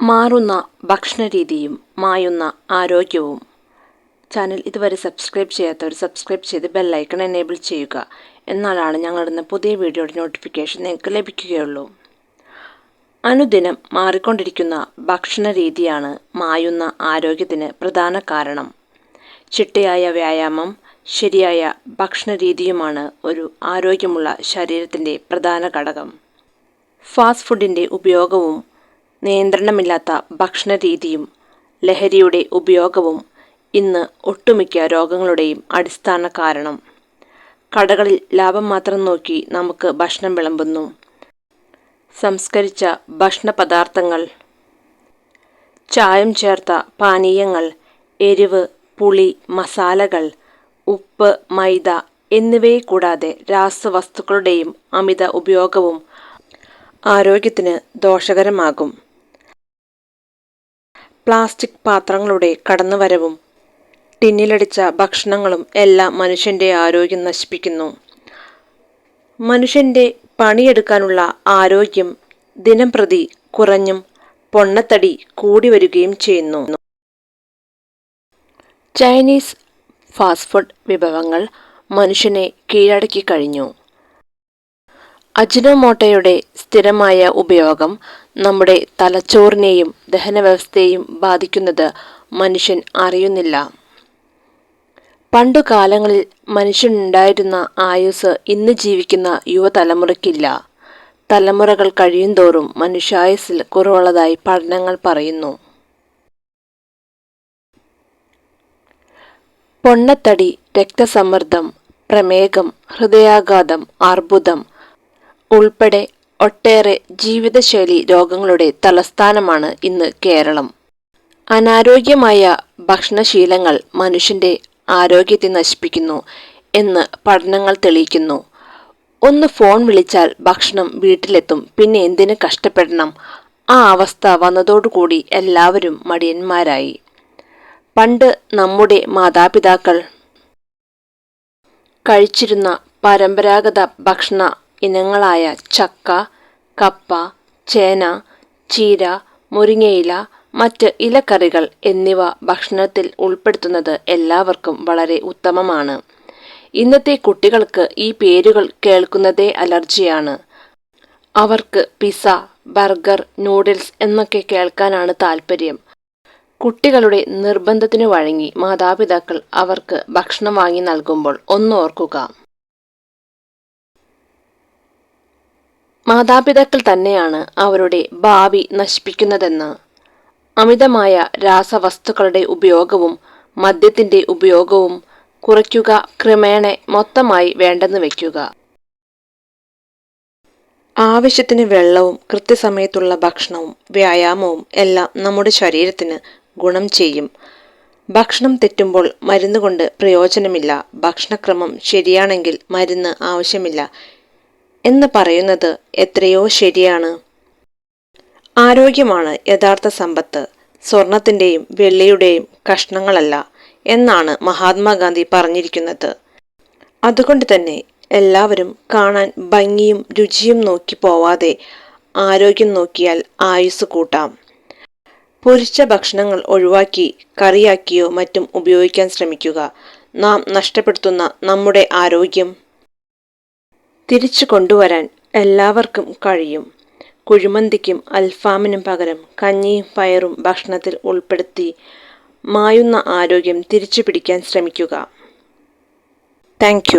മാറുന്ന ഭക്ഷണരീതിയും മായുന്ന ആരോഗ്യവും. ചാനൽ ഇതുവരെ സബ്സ്ക്രൈബ് ചെയ്യാത്തവർ സബ്സ്ക്രൈബ് ചെയ്ത് ബെല്ലൈക്കൺ എനേബിൾ ചെയ്യുക. എന്നാലാണ് ഞങ്ങളിടുന്ന പുതിയ വീഡിയോയുടെ നോട്ടിഫിക്കേഷൻ നിങ്ങൾക്ക് ലഭിക്കുകയുള്ളൂ. അനുദിനം മാറിക്കൊണ്ടിരിക്കുന്ന ഭക്ഷണ രീതിയാണ് മായുന്ന ആരോഗ്യത്തിന് പ്രധാന കാരണം. ചിട്ടയായ വ്യായാമം ശരിയായ ഭക്ഷണ രീതിയുമാണ് ഒരു ആരോഗ്യമുള്ള ശരീരത്തിന്റെ പ്രധാന ഘടകം. ഫാസ്റ്റ് ഫുഡിന്റെ ഉപയോഗവും നിയന്ത്രണമില്ലാത്ത ഭക്ഷണരീതിയും ലഹരിയുടെ ഉപയോഗവും ഇന്ന് ഒട്ടുമിക്ക രോഗങ്ങളുടെയും അടിസ്ഥാന കാരണം. കടകളിൽ ലാഭം മാത്രം നോക്കി നമുക്ക് ഭക്ഷണം വിളമ്പുന്നു. സംസ്കരിച്ച ഭക്ഷണ പദാർത്ഥങ്ങൾ ചായം ചേർത്ത പാനീയങ്ങൾ എരിവ് പുളി മസാലകൾ ഉപ്പ് മൈദ എന്നിവയെ കൂടാതെ രാസവസ്തുക്കളുടെയും അമിത ഉപയോഗവും ആരോഗ്യത്തിന് ദോഷകരമാകും. പ്ലാസ്റ്റിക് പാത്രങ്ങളുടെ കടന്നുവരവും ടിന്നിലടിച്ച ഭക്ഷണങ്ങളും എല്ലാം മനുഷ്യന്റെ ആരോഗ്യം നശിപ്പിക്കുന്നു. മനുഷ്യന്റെ പണിയെടുക്കാനുള്ള ആരോഗ്യം ദിനം പ്രതി കുറഞ്ഞും പൊണ്ണത്തടി കൂടി വരികയും ചെയ്യുന്നു. ചൈനീസ് ഫാസ്റ്റ് ഫുഡ് വിഭവങ്ങൾ മനുഷ്യനെ കീഴടക്കി കഴിഞ്ഞു അജിനോമോട്ടയുടെ സ്ഥിരമായ ഉപയോഗം നമ്മുടെ തലച്ചോറിനെയും ദഹനവ്യവസ്ഥയെയും ബാധിക്കുന്നത് മനുഷ്യൻ അറിയുന്നില്ല. പണ്ടുകാലങ്ങളിൽ മനുഷ്യനുണ്ടായിരുന്ന ആയുസ് ഇന്ന് ജീവിക്കുന്ന യുവതലമുറയ്ക്കില്ല. തലമുറകൾ കഴിയുന്തോറും മനുഷ്യായുസിൽ കുറവുള്ളതായി പഠനങ്ങൾ പറയുന്നു. പൊണ്ണത്തടി രക്തസമ്മർദ്ദം പ്രമേഹം ഹൃദയാഘാതം അർബുദം ഉൾപ്പെടെ ഒട്ടേറെ ജീവിതശൈലി രോഗങ്ങളുടെ തലസ്ഥാനമാണ് ഇന്ന് കേരളം. അനാരോഗ്യമായ ഭക്ഷണശീലങ്ങൾ മനുഷ്യന്റെ ആരോഗ്യത്തെ നശിപ്പിക്കുന്നു എന്ന് പഠനങ്ങൾ തെളിയിക്കുന്നു. ഒന്ന് ഫോൺ വിളിച്ചാൽ ഭക്ഷണം വീട്ടിലെത്തും പിന്നെ എന്തിന് കഷ്ടപ്പെടണം? ആ അവസ്ഥ വന്നതോടുകൂടി എല്ലാവരും മടിയന്മാരായി. പണ്ട് നമ്മുടെ മാതാപിതാക്കൾ കഴിച്ചിരുന്ന പരമ്പരാഗത ഭക്ഷണ ഇനങ്ങളായ ചക്ക കപ്പ ചേന ചീര മുരിങ്ങയില മറ്റ് ഇലക്കറികൾ എന്നിവ ഭക്ഷണത്തിൽ ഉൾപ്പെടുത്തുന്നത് എല്ലാവർക്കും വളരെ ഉത്തമമാണ്. ഇന്നത്തെ കുട്ടികൾക്ക് ഈ പേരുകൾ കേൾക്കുന്നതേ അലർജിയാണ്. അവർക്ക് പിസ ബർഗർ നൂഡിൽസ് എന്നൊക്കെ കേൾക്കാനാണ് താല്പര്യം കുട്ടികളുടെ നിർബന്ധത്തിനു വഴങ്ങി മാതാപിതാക്കൾ അവർക്ക് ഭക്ഷണം വാങ്ങി നൽകുമ്പോൾ ഒന്നോർക്കുക മാതാപിതാക്കൾ തന്നെയാണ് അവരുടെ ഭാവി നശിപ്പിക്കുന്നതെന്ന്. അമിതമായ രാസവസ്തുക്കളുടെ ഉപയോഗവും മദ്യത്തിന്റെ ഉപയോഗവും കുറയ്ക്കുക ക്രമേണ മൊത്തമായി വേണ്ടെന്ന് വയ്ക്കുക ആവശ്യത്തിന് വെള്ളവും കൃത്യസമയത്തുള്ള ഭക്ഷണവും വ്യായാമവും എല്ലാം നമ്മുടെ ശരീരത്തിന് ഗുണം ചെയ്യും. ഭക്ഷണം തെറ്റുമ്പോൾ മരുന്ന് കൊണ്ട് പ്രയോജനമില്ല. ഭക്ഷണക്രമം ശരിയാണെങ്കിൽ മരുന്ന് ആവശ്യമില്ല. എന്ന് പറയുന്നത് എത്രയോ ശരിയാണ്. ആരോഗ്യമാണ് യഥാർത്ഥ സമ്പത്ത്. സ്വർണത്തിന്റെയും വെള്ളിയുടെയും കഷ്ണങ്ങളല്ല എന്നാണ് മഹാത്മാഗാന്ധി പറഞ്ഞിരിക്കുന്നത്. അതുകൊണ്ട് തന്നെ എല്ലാവരും കാണാൻ ഭംഗിയും രുചിയും നോക്കി പോവാതെ ആരോഗ്യം നോക്കിയാൽ ആയുസ് കൂട്ടാം. പൊരിച്ച ഭക്ഷണങ്ങൾ ഒഴിവാക്കി കറിയാക്കിയോ മറ്റും ഉപയോഗിക്കാൻ ശ്രമിക്കുക. നാം നഷ്ടപ്പെടുത്തുന്ന നമ്മുടെ ആരോഗ്യം തിരിച്ചു കൊണ്ടുവരാൻ എല്ലാവർക്കും കഴിയും. കുഴിമന്തിക്കും അൽഫാമിനും പകരം കഞ്ഞിയും പയറും ഭക്ഷണത്തിൽ ഉൾപ്പെടുത്തി മായുന്ന ആരോഗ്യം തിരിച്ചു പിടിക്കാൻ ശ്രമിക്കുക. താങ്ക്